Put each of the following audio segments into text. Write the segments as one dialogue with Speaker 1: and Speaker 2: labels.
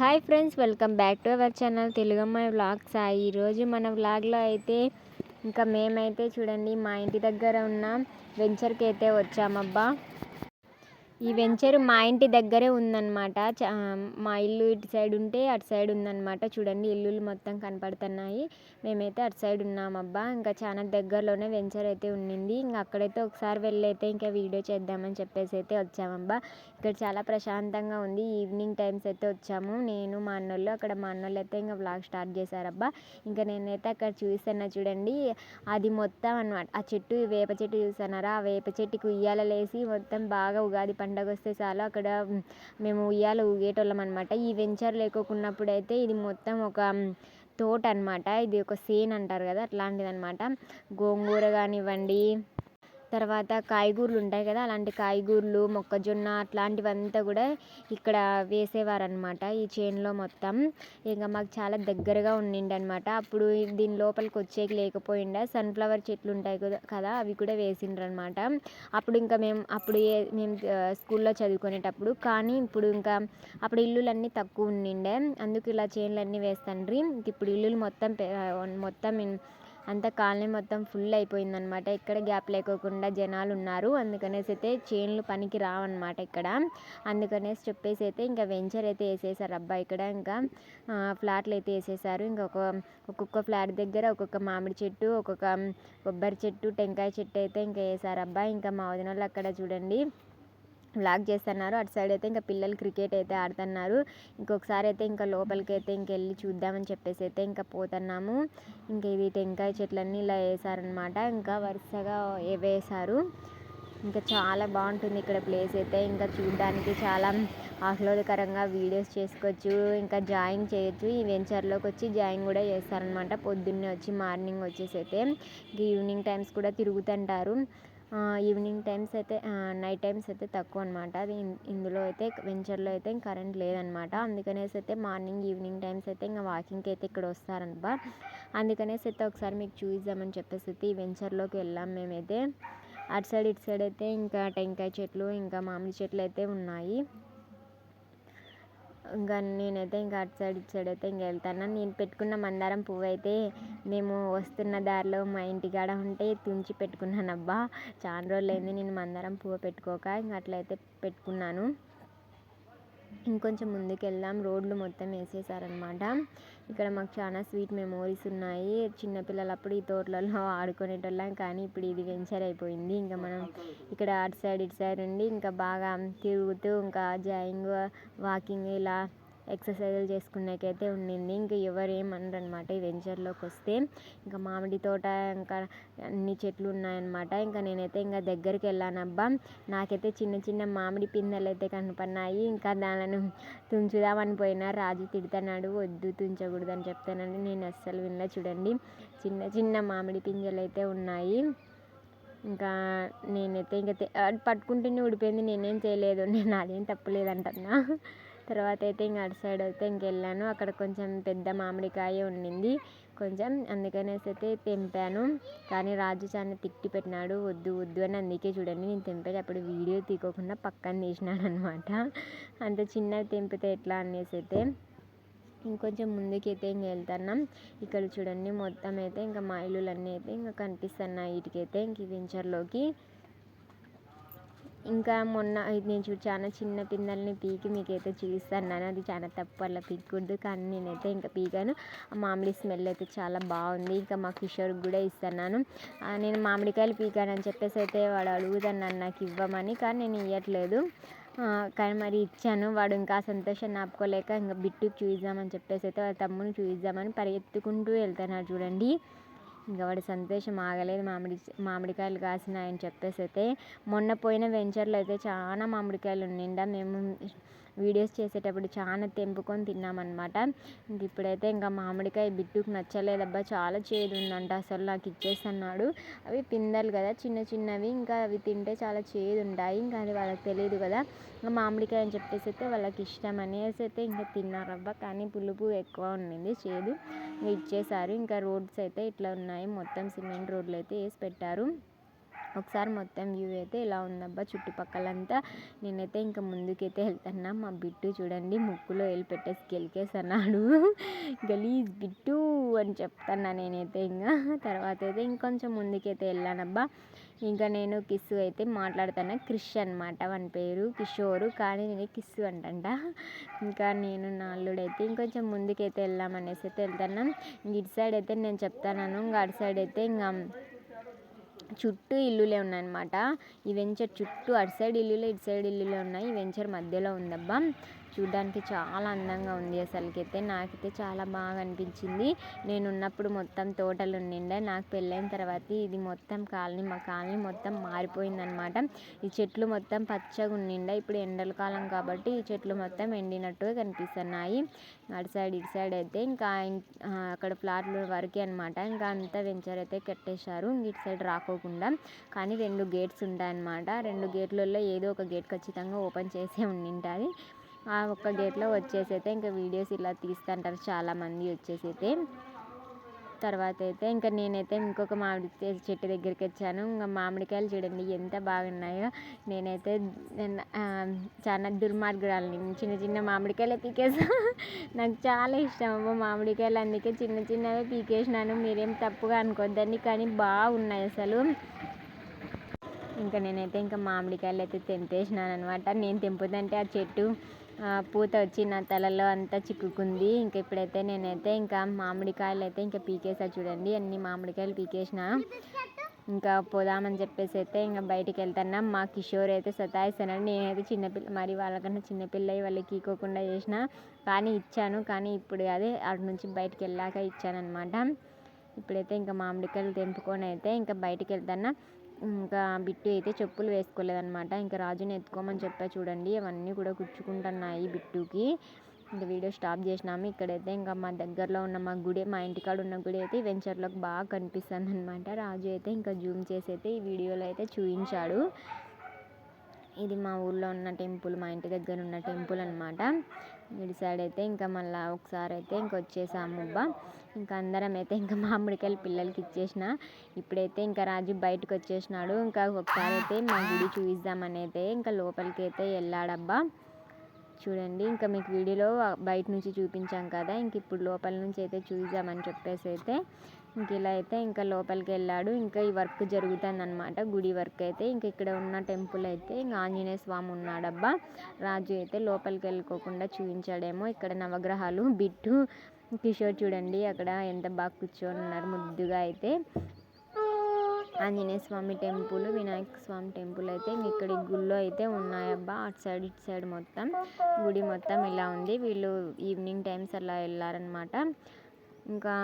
Speaker 1: Hi friends welcome back to our channel Telugammayi vlogs ఈరోజు మన వ్లాగ్లో అయితే ఇంకా మేమైతే చూడండి మా ఇంటి దగ్గర ఉన్న వెంచర్కి అయితే వచ్చామబ్బా. ఈ వెంచర్ మా ఇంటి దగ్గరే ఉందన్నమాట. చ- మా ఇల్లు ఇటు సైడ్ ఉంటే అటు సైడ్ ఉందన్నమాట. చూడండి ఇల్లులు మొత్తం కనపడుతున్నాయి. మేమైతే అటు సైడ్ ఉన్నామబ్బా. ఇంకా చాలా దగ్గరలోనే వెంచర్ అయితే ఉండింది ఇంకా అక్కడైతే ఒకసారి వెళ్ళైతే ఇంకా వీడియో చేద్దామని చెప్పేసి అయితే వచ్చామబ్బా. ఇక్కడ చాలా ప్రశాంతంగా ఉంది. ఈవినింగ్ టైమ్స్ అయితే వచ్చాము. నేను మా అన్నోళ్ళు అక్కడ మా అన్నోళ్ళు అయితే ఇంకా బ్లాగ్ స్టార్ట్ చేశారబ్బా. ఇంకా నేనైతే అక్కడ చూసాను చూడండి. అది మొత్తం అన్నమాట. ఆ చెట్టు వేప చెట్టు చూసానారా ఆ వేప చెట్టుకి ఉయ్యాలలేసి మొత్తం బాగా ఉగాది పండు పండగ వస్తే చాలు అక్కడ మేము ఉయ్యాల ఊగేటోళ్ళం అనమాట ఈ వెంచర్ లేకోకున్నప్పుడు అయితే ఇది మొత్తం ఒక తోట అన్నమాట ఇది ఒక సేన్ అంటారు కదా అట్లాంటిది అనమాట గోంగూర కానివ్వండి తర్వాత కాయగూరలు ఉంటాయి కదా అలాంటి కాయగూరలు మొక్కజొన్న అట్లాంటివంతా కూడా ఇక్కడ వేసేవారనమాట ఈ చేనులో మొత్తం. ఇంకా మాకు చాలా దగ్గరగా ఉండిండి అనమాట అప్పుడు దీని లోపలికి వచ్చేకి లేకపోయిండే సన్ఫ్లవర్ చెట్లు ఉంటాయి కదా కదా అవి కూడా వేసిండ్రు అనమాట అప్పుడు ఇంకా మేము అప్పుడు ఏ మేము స్కూల్లో చదువుకునేటప్పుడు. కానీ ఇప్పుడు ఇంకా అప్పుడు ఇల్లులన్నీ తక్కువ ఉండిండే. అందుకు ఇలా చేనులన్నీ వేస్తాండ్రి. ఇప్పుడు ఇల్లులు మొత్తం మొత్తం అంతా కాలనీ మొత్తం ఫుల్ అయిపోయిందనమాట ఇక్కడ గ్యాప్ లేకోకుండా జనాలు ఉన్నారు అందుకనేసి అయితే చైన్లు పనికి రావన్నమాట ఇక్కడ. అందుకనేసి చెప్పేసి అయితే ఇంకా వెంచర్ అయితే వేసేసారు. అబ్బా ఇక్కడ ఇంకా ఫ్లాట్లు అయితే వేసేసారు. ఇంకా ఒక ఒక్కొక్క ఫ్లాట్ దగ్గర ఒక్కొక్క మామిడి చెట్టు ఒక్కొక్క కొబ్బరి చెట్టు టెంకాయ చెట్టు అయితే ఇంకా వేసారు. అబ్బా ఇంకా మా వదిన వాళ్ళు అక్కడ చూడండి. వ్లాగ్ చేస్తున్నారు. అటు సైడ్ అయితే ఇంకా పిల్లలు క్రికెట్ అయితే ఆడుతున్నారు. ఇంకొకసారి అయితే ఇంకా లోపలికి అయితే ఇంకెళ్ళి చూద్దామని చెప్పేసి అయితే ఇంకా పోతున్నాము. ఇంకా ఇది టెంకాయ చెట్లన్నీ ఇలా వేసారనమాట ఇంకా వరుసగా వేసారు. ఇంకా చాలా బాగుంటుంది ఇక్కడ ప్లేస్ అయితే. ఇంకా చూడడానికి చాలా ఆహ్లాదకరంగా వీడియోస్ చేసుకోవచ్చు. ఇంకా జాయిన్ చేయొచ్చు. ఈ వెంచర్లోకి వచ్చి జాయిన్ కూడా చేస్తారనమాట పొద్దున్నే వచ్చి మార్నింగ్ వచ్చేసి అయితే. ఈవినింగ్ టైమ్స్ కూడా తిరుగుతుంటారు. ఈవినింగ్ టైమ్స్ అయితే నైట్ టైమ్స్ అయితే తక్కువ అనమాట అది ఇందులో అయితే వెంచర్లో అయితే కరెంట్ లేదనమాట అందుకనేసి అయితే మార్నింగ్ ఈవినింగ్ టైమ్స్ అయితే ఇంకా వాకింగ్కి అయితే ఇక్కడ వస్తారనబా అందుకనేసి అయితే ఒకసారి మీకు చూద్దామని చెప్పేసి అయితే ఈ వెంచర్లోకి వెళ్ళాం మేమైతే. అటు సైడ్ ఇటు సైడ్ అయితే ఇంకా టెంకాయ చెట్లు ఇంకా మామిడి చెట్లు అయితే ఉన్నాయి. ఇంకా నేనైతే ఇంకా అటు సైడ్ ఇటు సైడ్ అయితే ఇంక వెళ్తాను. నేను పెట్టుకున్న మందారం పువ్వు అయితే మేము వస్తున్న దారిలో మా ఇంటికాడ ఉంటే తుంచి పెట్టుకున్నాను అబ్బా చాలా రోజులైంది నేను మందారం పువ్వు పెట్టుకోక ఇంక అట్లయితే పెట్టుకున్నాను. ఇంకొంచెం ముందుకెళ్దాం. రోడ్లు మొత్తం వేసేసారనమాట ఇక్కడ మాకు చాలా స్వీట్ మెమోరీస్ ఉన్నాయి. చిన్నపిల్లలు అప్పుడు ఈ తోటలలో ఆడుకునేటోళ్ళం. కానీ ఇప్పుడు ఇది వెంచర్ అయిపోయింది. ఇంకా మనం ఇక్కడ అటు సైడ్ ఇటు సైడ్ ఉండి ఇంకా బాగా తిరుగుతూ ఇంకా జాయింగ్ వాకింగ్ ఇలా ఎక్సర్సైజులు చేసుకునేకైతే ఉండింది. ఇంకా ఎవరు ఏమనరు అనమాట ఈ వెంచర్లోకి వస్తే. ఇంకా మామిడి తోట ఇంకా అన్ని చెట్లు ఉన్నాయన్నమాట ఇంకా నేనైతే ఇంకా దగ్గరికి వెళ్ళానబ్బా. నాకైతే చిన్న చిన్న మామిడి పిందెలు అయితే కనపడినాయి. ఇంకా దానిని తుంచుదామని పోయినా. రాజు తిడతాడు వద్దు తుంచకూడదు అని చెప్తానండి నేను అస్సలు వినలే చూడండి. చిన్న చిన్న మామిడి పింజలు అయితే ఉన్నాయి. ఇంకా నేనైతే ఇంకా పట్టుకుంటేనే ఊడిపోయింది. నేనేం చేయలేదు. నేను అదేం తప్పులేదంటున్నా. తర్వాత అయితే ఇంకా అటు సైడ్ అయితే ఇంకెళ్ళాను అక్కడ కొంచెం పెద్ద మామిడికాయ ఉండింది. కొంచెం అందుకనేసి అయితే తెంపాను. కానీ రాజు చాలా తిట్టి పెట్టినాడు. వద్దు వద్దు అని అందుకే చూడండి నేను తెంపేటప్పుడు వీడియో తీయకుండా పక్కన తీసినాడు అనమాట అంత చిన్నవి తెంపితే ఎట్లా అనేసి అయితే ఇంకొంచెం ముందుకైతే ఇంక వెళ్తున్నాం. ఇక్కడ చూడండి మొత్తం అయితే ఇంకా మా ఇల్లులన్నీ అయితే ఇంకా కనిపిస్తున్నాయి. వీటికైతే ఇంక వెంచర్లోకి ఇంకా మొన్న ఇది నేను చూడు చాలా చిన్న పిందెల్ని పీకి మీకైతే చూపిస్తున్నాను. అది చాలా తప్పు అలా పీకూడదు కానీ నేనైతే ఇంకా పీకాను. ఆ మామిడి స్మెల్ అయితే చాలా బాగుంది. ఇంకా మా కిషోర్కి కూడా ఇస్తున్నాను. నేను మామిడికాయలు పీకానని చెప్పేసి అయితే వాడు అడుగుతున్నాను నాకు ఇవ్వమని. కానీ నేను ఇవ్వట్లేదు కానీ మరి ఇచ్చాను. వాడు ఇంకా సంతోషాన్ని ఆపుకోలేక ఇంకా బిట్టుకు చూద్దామని చెప్పేసి అయితే వాళ్ళ తమ్ముని చూపిద్దామని పరిగెత్తుకుంటూ వెళ్తున్నాడు చూడండి. ఇంకా వాడి సంతోషం ఆగలేదు. మామిడి మామిడికాయలు కాసినాయని చెప్పేసి అయితే మొన్న పోయిన వెంచర్లో అయితే చాలా మామిడికాయలు ఉండిండా మేము వీడియోస్ చేసేటప్పుడు చాలా తెంపుకొని తిన్నామన్నమాట. ఇంక ఇప్పుడైతే ఇంకా మామిడికాయ బిట్టుకు నచ్చలేదబ్బా చాలా చేదు ఉందంట అసలు నాకు ఇచ్చేస్తున్నాడు అవి పిందలు కదా చిన్న చిన్నవి ఇంకా అవి తింటే చాలా చేదు ఉంటాయి ఇంకా అది వాళ్ళకి తెలియదు కదా. ఇంకా మామిడికాయ అని చెప్పేసి అయితే వాళ్ళకి ఇష్టం అనేసి అయితే ఇంకా తిన్నారబ్బా కానీ పులుపు ఎక్కువ ఉండింది చేదు. ఇంకా ఇచ్చేసారు ఇంకా రోడ్స్ అయితే ఇట్లా ఉన్నాయి మొత్తం సిమెంట్ రోడ్లు అయితే వేసి పెట్టారు. ఒకసారి మొత్తం వ్యూ అయితే ఇలా ఉందబ్బా చుట్టుపక్కలంతా. నేనైతే ఇంకా ముందుకైతే వెళ్తున్నా. మా బిట్టు చూడండి ముక్కులో వెళ్ళి పెట్టేసి గెలికేసన్నాడు గలీజ్ బిట్టు అని చెప్తున్నా నేనైతే ఇంకా. తర్వాత అయితే ఇంకొంచెం ముందుకైతే వెళ్ళానబ్బా. ఇంకా నేను కిస్సు అయితే మాట్లాడుతాను క్రిష్ అనమాట వాని పేరు. కిషోరు. కానీ నేను కిస్సు అంటంట. ఇంకా నేను నా ఇంకొంచెం ముందుకైతే వెళ్దామనేసి అయితే వెళ్తున్నాం. ఇటు సైడ్ అయితే నేను చెప్తాను ఇంకా అటు సైడ్ అయితే ఇంకా చుట్టూ ఇల్లులే ఉన్నాయన్నమాట. ఈ వెంచర్ చుట్టూ అటు సైడ్ ఇల్లులే ఇటు సైడ్ ఇల్లులే ఉన్నాయి. ఈ వెంచర్ మధ్యలో ఉందబ్బా. చూడ్డానికి చాలా అందంగా ఉంది అసలుకైతే. నాకైతే చాలా బాగా అనిపించింది నేను ఉన్నప్పుడు మొత్తం తోటలు ఉండిండే నాకు పెళ్ళైన తర్వాత ఇది మొత్తం కాలనీ మా కాలనీ మొత్తం మారిపోయిందనమాట. ఈ చెట్లు మొత్తం పచ్చగా ఉండిండే ఇప్పుడు ఎండల కాలం కాబట్టి ఈ చెట్లు మొత్తం ఎండినట్టుగా కనిపిస్తున్నాయి. అటు సైడ్ ఇటు సైడ్ అయితే ఇంకా అక్కడ ఫ్లాట్లు వరకే అనమాట ఇంకా అంతా వెంచర్ అయితే కట్టేశారు. ఇటు సైడ్ రాకోకుండా. కానీ రెండు గేట్స్ ఉంటాయన్నమాట. రెండు గేట్లలో ఏదో ఒక గేట్ ఖచ్చితంగా ఓపెన్ చేసే ఉండింటుంది. ఆ ఒక్క గేట్లో వచ్చేసి అయితే ఇంకా వీడియోస్ ఇలా తీస్తుంటారు చాలామంది వచ్చేసి అయితే తర్వాత అయితే ఇంకా నేనైతే ఇంకొక మామిడి చెట్టు దగ్గరికి వచ్చాను. ఇంకా మామిడికాయలు చూడండి ఎంత బాగున్నాయో. నేనైతే చాలా దుర్మార్గురాలని. చిన్న చిన్న మామిడికాయలు పీకేసా. నాకు చాలా ఇష్టం అవ్వ మామిడికాయలు. అందుకే చిన్న చిన్నవే పీకేసినాను. మీరేం తప్పుగా అనుకోద్దండి కానీ బాగున్నాయి అసలు. ఇంకా నేనైతే ఇంకా మామిడికాయలు అయితే తెంపేసినాను అనమాట నేను తెంపుదంటే ఆ చెట్టు పూత వచ్చి నా తలలో అంతా చిక్కుకుంది. ఇంకా ఇప్పుడైతే నేనైతే ఇంకా మామిడికాయలు అయితే ఇంకా పీకేసా చూడండి. అన్ని మామిడికాయలు పీకేసిన. ఇంకా పోదామని చెప్పేసి అయితే ఇంకా బయటికి వెళ్తున్నా. మా కిషోర్ అయితే సతాయిస్తున్నాడు. నేనైతే చిన్నపిల్ల మరి వాళ్ళకన్నా చిన్నపిల్ల వాళ్ళకి ఇవ్వకుండా చేసిన. కానీ ఇచ్చాను. కానీ ఇప్పుడు అదే అటు నుంచి బయటికి వెళ్ళాక ఇచ్చానమాట ఇప్పుడైతే ఇంకా మామిడికాయలు తెంపుకొని అయితే ఇంకా బయటికి వెళ్తున్నా. ఇంకా బిట్టు అయితే చెప్పులు వేసుకోలేదనమాట ఇంకా రాజుని ఎత్తుకోమని చెప్పా చూడండి అవన్నీ కూడా గుచ్చుకుంటున్నాయి బిట్టుకి. ఇంకా వీడియో స్టాప్ చేసినాము. ఇక్కడైతే ఇంకా మా దగ్గరలో ఉన్న మా గుడి మా ఇంటికాడ ఉన్న గుడి అయితే వెంచర్లోకి బాగా కనిపిస్తుంది అనమాట రాజు అయితే ఇంకా జూమ్ చేసి అయితే ఈ వీడియోలో అయితే చూపించాడు. ఇది మా ఊళ్ళో ఉన్న టెంపుల్ మా ఇంటి దగ్గర ఉన్న టెంపుల్ అనమాట ఇటు సైడ్ అయితే ఇంకా మళ్ళీ ఒకసారి అయితే ఇంక వచ్చేసాము అబ్బా. ఇంకా అందరం అయితే ఇంకా మామిడికాయలు పిల్లలకి ఇచ్చేసిన. ఇప్పుడైతే ఇంకా రాజు బయటకు వచ్చేసినాడు. ఇంకా ఒకసారి అయితే మా గుడి చూపిద్దామని అయితే ఇంకా లోపలికి అయితే వెళ్ళాడబ్బా. చూడండి. ఇంకా మీకు వీడియోలో బయట నుంచి చూపించాం కదా. ఇంక ఇప్పుడు లోపల నుంచి అయితే చూద్దామని చెప్పేసి అయితే ఇంక ఇలా అయితే ఇంకా లోపలికి వెళ్ళాడు. ఇంకా ఈ వర్క్ జరుగుతుందన్నమాట. గుడి వర్క్ అయితే ఇంక ఇక్కడ ఉన్న టెంపుల్ అయితే ఇంకా ఆంజనేయ స్వామి ఉన్నాడబ్బా. రాజు అయితే లోపలికి వెళ్ళుకోకుండా చూపించాడేమో. ఇక్కడ నవగ్రహాలు బిట్టు కిషోర్ చూడండి. అక్కడ ఎంత బాగా కూర్చొని ఉన్నారు ముద్దుగా అయితే. ఆంజనేయ స్వామి టెంపుల్ వినాయక స్వామి టెంపుల్ అయితే ఇక్కడ గుళ్ళో అయితే ఉన్నాయబ్బా. అటు సైడ్ ఇటు సైడ్ మొత్తం గుడి మొత్తం ఇలా ఉంది. వీళ్ళు ఈవినింగ్ టైమ్స్ అలా వెళ్ళారనమాట ఇంకా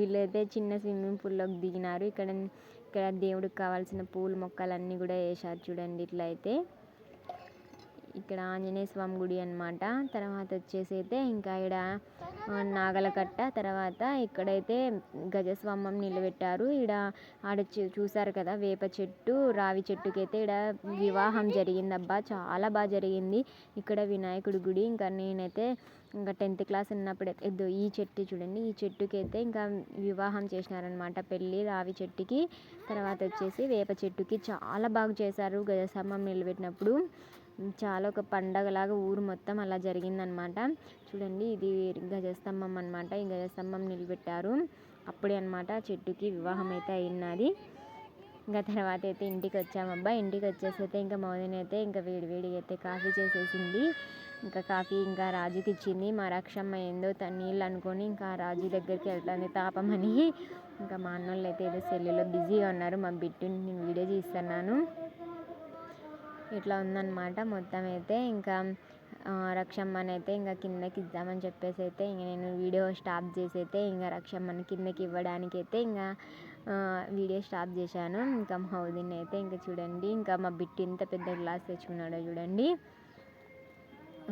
Speaker 1: వీళ్ళైతే చిన్న స్విమ్మింగ్ పూల్లోకి దిగినారు. ఇక్కడ ఇక్కడ దేవుడికి కావాల్సిన పూల మొక్కలన్నీ కూడా వేశారు చూడండి ఇట్లయితే. ఇక్కడ ఆంజనేయ స్వామి గుడి అనమాట తర్వాత వచ్చేసి అయితే ఇంకా ఇక్కడ నాగలకట్ట. తర్వాత ఇక్కడైతే గజస్వామం నిలబెట్టారు. ఇక్కడ ఆడ చూసారు కదా వేప చెట్టు రావి చెట్టుకి అయితే ఇక్కడ వివాహం జరిగిందబ్బా. చాలా బాగా జరిగింది. ఇక్కడ వినాయకుడి గుడి. ఇంకా నేనైతే ఇంకా టెన్త్ క్లాస్ ఉన్నప్పుడు అయితే ఈ చెట్టు చూడండి. ఈ చెట్టుకి అయితే ఇంకా వివాహం చేసినారనమాట పెళ్ళి రావి చెట్టుకి. తర్వాత వచ్చేసి వేప చెట్టుకి చాలా బాగా చేశారు గజస్తంభం నిలబెట్టినప్పుడు. చాలా ఒక పండగలాగా ఊరు మొత్తం అలా జరిగిందనమాట. చూడండి ఇది గజస్తంభం అనమాట ఈ గజస్తంభం నిలబెట్టారు. అప్పుడే అనమాట చెట్టుకి వివాహం అయితే అయినది ఇంకా తర్వాత అయితే ఇంటికి వచ్చామబ్బా ఇంటికి వచ్చేసి అయితే ఇంకా మోదీని అయితే ఇంకా వేడి వేడిగా అయితే కాఫీ చేసేసింది. ఇంకా కాఫీ ఇంకా రాజుకి ఇచ్చింది. మా రక్షమ్మ ఏందో తన నీళ్ళు అనుకొని ఇంకా రాజు దగ్గరికి వెళ్తుంది తాపమని ఇంకా మా అన్నోళ్ళు అయితే ఏదో సెల్లులో బిజీగా ఉన్నారు. మా బిట్టుని నేను వీడియో తీస్తున్నాను. ఇట్లా ఉందన్నమాట మొత్తం అయితే. ఇంకా రక్షమ్మని అయితే ఇంకా కిందకి ఇద్దామని చెప్పేసి అయితే ఇంక నేను వీడియో స్టాప్ చేసి అయితే ఇంకా రక్షమ్మని కిందకి ఇవ్వడానికి అయితే ఇంకా వీడియో స్టాప్ చేశాను. ఇంకా మా హౌదీని అయితే ఇంకా చూడండి ఇంకా మా బిట్టి ఇంత పెద్ద గ్లాస్ తెచ్చుకున్నాడో చూడండి.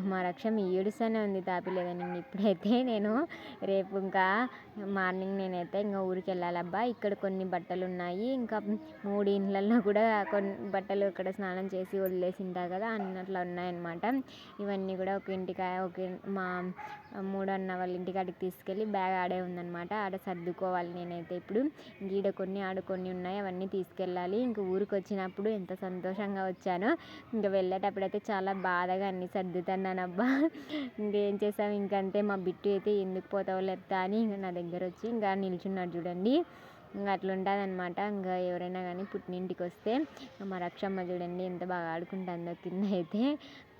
Speaker 1: మా రక్షం ఏడుస్తూనే ఉంది తాపిలేదండి ఇప్పుడైతే నేను రేపు ఇంకా మార్నింగ్ నేనైతే ఇంకా ఊరికి వెళ్ళాలబ్బా. ఇక్కడ కొన్ని బట్టలు ఉన్నాయి. ఇంకా మూడు ఇండ్లలో కూడా కొన్ని బట్టలు ఇక్కడ స్నానం చేసి వదిలేసి కదా అన్నట్లు ఉన్నాయన్నమాట. ఇవన్నీ కూడా ఒక ఇంటికి ఒక మా మూడు అన్న వాళ్ళ ఇంటికాడికి తీసుకెళ్ళి బ్యాగ్ ఆడే ఉందన్నమాట. ఆడ సర్దుకోవాలి నేనైతే ఇప్పుడు. ఈడ కొన్ని ఆడ కొన్ని ఉన్నాయి అవన్నీ తీసుకెళ్ళాలి. ఇంక ఊరికి వచ్చినప్పుడు ఎంత సంతోషంగా వచ్చానో. ఇంకా వెళ్ళేటప్పుడు అయితే చాలా బాధగా అన్ని సర్దుతున్నాను అబ్బా ఇంకేం చేసాం? ఇంకంతే. మా బిట్టు అయితే ఎందుకు పోతావు లేపుతా అని ఇంకా నా దగ్గర వచ్చి ఇంకా నిల్చున్నాడు చూడండి. ఇంకా అట్లా ఉంటుంది అనమాట ఇంకా ఎవరైనా కానీ పుట్టినింటికి వస్తే మా రక్షమ్మ చూడండి ఎంత బాగా ఆడుకుంటుందో కింద అయితే.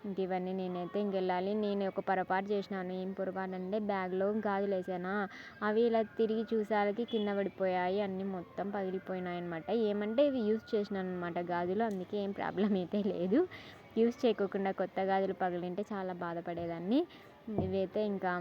Speaker 1: ఇంక ఇవన్నీ నేనైతే ఇంక వెళ్ళాలి. నేను ఒక పొరపాటు చేసినాను. ఏం పొరపాటు అంటే బ్యాగ్లో గాజులు వేసానా అవి ఇలా తిరిగి చూసేసరికి కింద పడిపోయాయి. అన్నీ మొత్తం పగిలిపోయినాయి అనమాట ఏమంటే ఇవి యూజ్ చేసినాను అనమాట గాజులు. అందుకే ఏం ప్రాబ్లం అయితే లేదు. యూజ్ చేయకోకుండా కొత్త గాజులు పగిలింటే చాలా బాధపడేదాన్ని. ఇవైతే ఇంకా